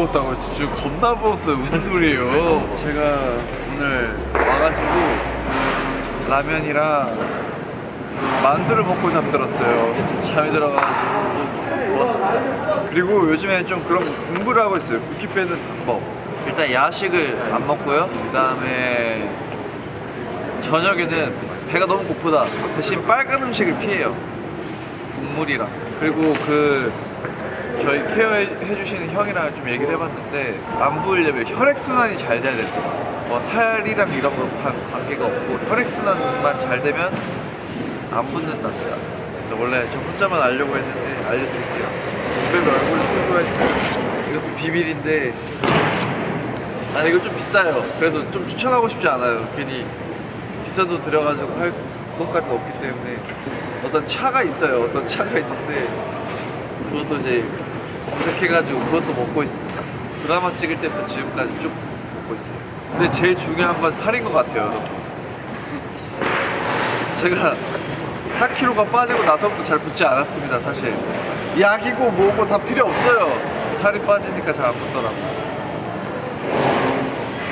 부었다고요? 진짜 겁나 부었어요. 무슨 소리예요? 제가 오늘 와가지고 라면이랑 만두를 먹고 잠들었어요. 잠이 들어가지고 부었습니다. 그리고 요즘에 좀 그런 공부를 하고 있어요. 붓기 빼는 방법. 일단 야식을 안 먹고요. 그 다음에 저녁에는 배가 너무 고프다. 대신 빨간 음식을 피해요. 국물이랑. 그리고 그 저희 케어해 주시는 형이랑 좀 얘기를 해봤는데 안 부으려면 혈액 순환이 잘 돼야 된다. 뭐 살이랑 이런 거 관- 관계가 없고 혈액 순환만 잘 되면 안 붓는답니다. 근데 원래 저 혼자만 알려고 했는데 알려드릴게요. 선배님 얼굴이 소중하니까 이것도 비밀인데 아 이거 좀 비싸요. 그래서 좀 추천하고 싶지 않아요. 괜히 비싼 돈 들여가지고 할 것까지는 없기 때문에 어떤 차가 있어요. 어떤 차가 있는데 그것도 이제 검색해가지고 그것도 먹고 있습니다. 드라마 찍을 때부터 지금까지 쭉 먹고 있어요. 근데 제일 중요한 건 살인 것 같아요, 여러분. 제가 4kg가 빠지고 나서부터 잘 붙지 않았습니다, 사실. 약이고 뭐고 다 필요 없어요. 살이 빠지니까 잘 안 붙더라고요.